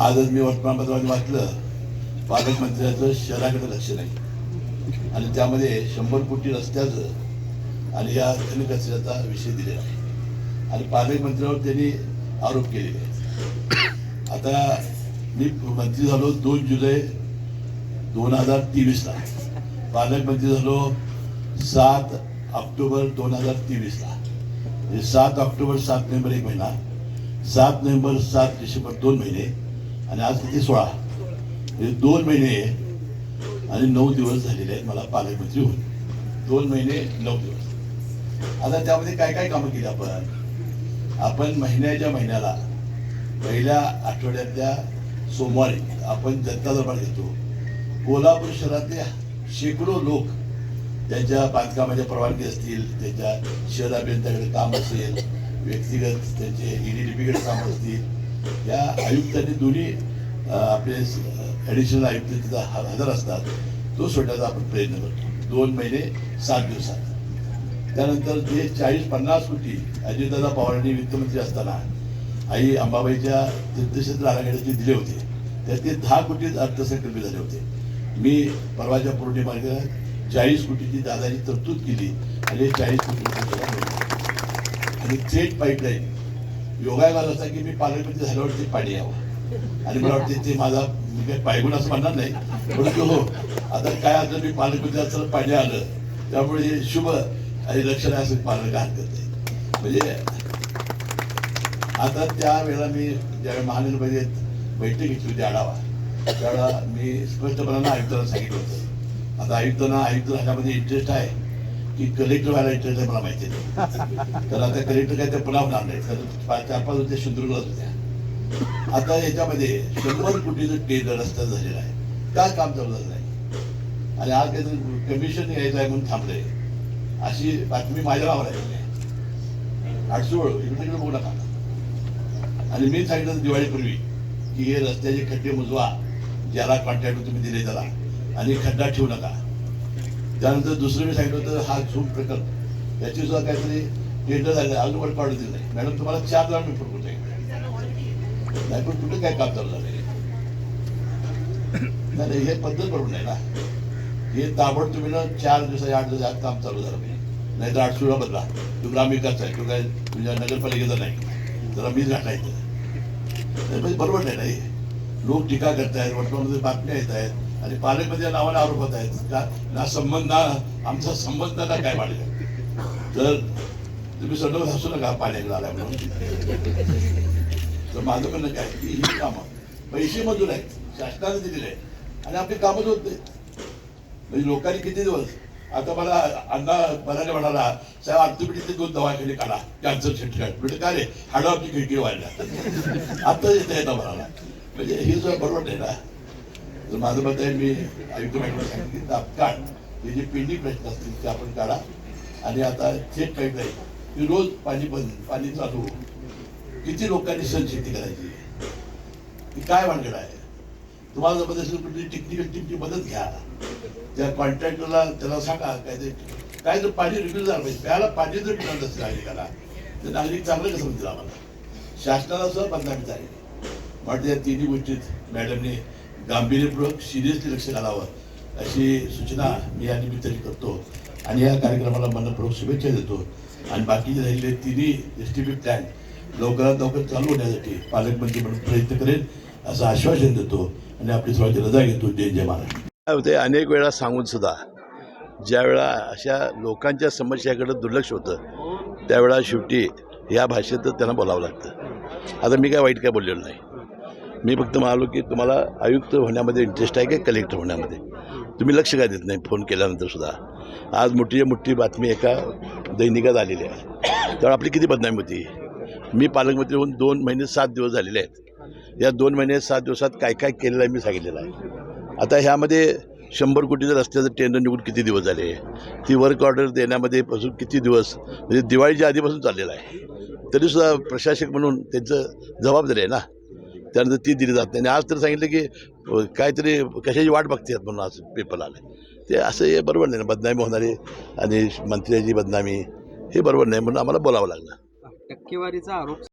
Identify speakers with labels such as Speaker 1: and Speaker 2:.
Speaker 1: आजच मी वर्तमानपत्रामध्ये वाचलं. पालकमंत्र्याचं शहराकडे लक्ष नाही. आणि त्यामध्ये शंभर कोटी रस्त्याचं आणि या घनकचऱ्याचा विषय दिलेला आहे. आणि पालकमंत्र्यावर त्यांनी आरोप केलेले आहेत. आता मी मंत्री झालो दोन जुलै दोन हजार तेवीसला. पालकमंत्री झालो सात ऑक्टोबर दोन हजार तेवीसला. म्हणजे सात ऑक्टोबर सात नोव्हेंबर एक महिना. सात नोव्हेंबर सात डिसेंबर दोन महिने. आणि आज किती सोळा? म्हणजे दोन महिने आणि नऊ दिवस झालेले आहेत मला पालकमंत्री होऊन दोन महिने नऊ दिवस. आता त्यामध्ये काय काय कामं केली आपण? आपण महिन्याच्या महिन्याला पहिल्या आठवड्यातल्या सोमवारी आपण जनता दरबार घेतो. कोल्हापूर शहरातले शेकडो लोक त्यांच्या बांधकामाच्या परवानगी असतील त्यांच्या शहर अभियंत्याकडे काम असेल व्यक्तिगत त्यांचे ईडीडीपीकडे काम असतील या आयुक्तांनी दोन्ही आपले ॲडिशनल आयुक्त तिथं हजर असतात. तो सोडण्याचा आपण प्रयत्न करतो. दोन महिने सात दिवसात. त्यानंतर जे चाळीस पन्नास कोटी अजितदादा पवारांनी वित्तमंत्री असताना आई अंबाबाईच्या तीर्थक्षेत्र आराखड्याचे दिले होते. त्यात ते दहा कोटी अर्थसंकल्प झाले होते. मी परवाच्या पौर्णिमाला चाळीस कोटीची दादाची तरतूद केली आणि चाळीस कोटी आणि थेट पाईपलाईन योगायोगाला असा की मी पालकमंत्री झाल्यावरती पाणी यावं. आणि मला वाटते ते माझा मी काही पायगुण असं म्हणणार नाही. परंतु हो आता काय आता मी पालकमंत्री असताना पाणी आलं त्यामुळे हे शुभ आणि लक्षण असं पालन काय हरकत नाही. म्हणजे आता त्यावेळेला मी ज्यावेळी महानगरपालिकेत बैठक घेतली होती आढावा त्यावेळेला मी स्पष्टपणानं आयुक्तांना सांगितलं होतं. आता आयुक्तांना आयुक्त झाल्यामध्ये इंटरेस्ट आहे. की कलेक्टर व्हायला इंटरेस्ट आहे मला माहिती नाही. तर आता कलेक्टर काय ते पुन्हा होणार नाही. तर पाच चार पाच होते सिंधुदुर्गलाच होत्या. आता याच्यामध्ये शंभर कोटीचं टेंडर रस्ता झालेला आहे का काम चालू झालं नाही? आणि आज काहीतरी कमिशन यायचं आहे म्हणून थांबलंय. अशी बातमी माझ्या नावावर आहे आठसोळ इकडे तिकडे बघू नका. आणि मी सांगितलं दिवाळीपूर्वी की हे रस्त्याचे खड्डे मुजवा ज्याला कॉन्ट्रॅक्ट तुम्ही दिले त्याला. आणि खड्डा ठेवू नका. त्यानंतर दुसरं मी सांगितलं होतं हा झूम प्रकल्प. याची सुद्धा काहीतरी टेंडर झालं अजून पण दिलं नाही. मॅडम तुम्हाला चार जण मी फोन नाही पण कुठं काय काम चालू झालंय? नाही नाही, हे पद्धत बरोबर नाही ना. हे ताबड तुम्ही ना चार दिवसाच्या आठ दिवसात काम चालू झालं म्हणजे. पाहिजे नाही तर आठशेला बदला. तो ग्रामविकास आहे. तो काय तुझ्या नगरपालिकेचा नाही. जरा मीच घाटायचं नाही, म्हणजे बरोबर नाही नाही लोक टीका करतायत वर्तमानमध्ये बातम्या येत आहेत आणि पालकमंत्री नावाने आरोप होत आहेत. ना संबंध ना आमचा संबंध ना काय वाढला तर तुम्ही सडवत हसू नका पाण्याकडे आलाय म्हणून तर माझं म्हणणं काय? की ही कामं पैसे मजूर आहेत. शासनाने दिलेले आहेत. आणि आपली कामच होत नाही म्हणजे लोकांनी किती दिवस आता मला अण्णा मराठे म्हणाला साहेब आर्थिपीडीचे दोन दवाखाने काढा. कॅन्सर सर्टिफिकेट म्हणजे काय रे? हाडावरची खिडकी वाढल्या आता येतं येतं म्हणाला. म्हणजे हे सुद्धा बरोबर नाही ना तर माझं मत आहे मी आयुक्त मॅडमला सांगितलं तात्काळ हे जे पेंडिंग प्रश्न असतील ते आपण काढा. आणि आता थेट काही नाही की रोज पाणी बंद पाणी चालू. किती लोकांनी शेती करायची? ती काय भानगड आहे? तुम्हाला जर असेल कुठली टेक्निकल टीमची मदत घ्या. त्या कॉन्ट्रॅक्टरला त्याला सांगा काय ते काय जर पाणी रिव्ह्यू झालं पाहिजे. प्यायला पाणी जर मिळत असेल नागरिकाला तर नागरिक चांगलं कसं म्हणतील आम्हाला? शासनाला सुद्धा बदनामी झाली वाटतं या तिन्ही गोष्टीत मॅडमने गांभीर्यपूर्वक सिरियसली लक्ष घालावं अशी सूचना मी या निमित्ताने करतो. आणि या कार्यक्रमाला मनपूर्वक शुभेच्छा देतो. आणि बाकीचे राहिलेले तिन्ही एस टी पी प्लॅन लवकरात लवकर चालू होण्यासाठी पालकमंत्री म्हणून प्रयत्न करेल असं आश्वासन देतो. आणि आपली थोडी रजा घेतो. जय जय महाराष्ट्र काय होते अनेक वेळा सांगून सुद्धा ज्यावेळा अशा लोकांच्या समस्याकडे दुर्लक्ष होतं त्यावेळा शेवटी या भाषेत त्यांना बोलावं लागतं. आता मी काय वाईट काय बोललेलो नाही. मी फक्त म्हणालो की तुम्हाला आयुक्त होण्यामध्ये इंटरेस्ट आहे का कलेक्टर होण्यामध्ये? तुम्ही लक्ष काय देत नाही फोन केल्यानंतर सुद्धा? आज मोठी मोठी बातमी एका दैनिकात आलेली आहे. त्यावेळी आपली किती बदनामी होती? मी पालकमंत्री होऊन दोन महिने सात दिवस झालेले आहेत. या दोन महिने सात दिवसात काय काय केलेलं आहे मी सांगितलेलं आहे. आता ह्यामध्ये शंभर कोटीचं रस्त्याचं टेंडर निघून किती दिवस झाले? ती वर्क ऑर्डर देण्यामध्ये पासून किती दिवस? म्हणजे दिवाळीच्या आधीपासून चाललेलं आहे. तरीसुद्धा प्रशासक म्हणून त्यांचं जबाबदारी आहे ना? त्यानंतर ती दिली जात नाही. आणि आज तर सांगितलं की काहीतरी कशाची वाट बघतात म्हणून आज पेपर आले. ते असं हे बरोबर नाही. ना बदनामी होणारी आणि मंत्र्याची बदनामी हे बरोबर नाही म्हणून आम्हाला बोलावं लागलं.
Speaker 2: टक्केवारीचा आरोप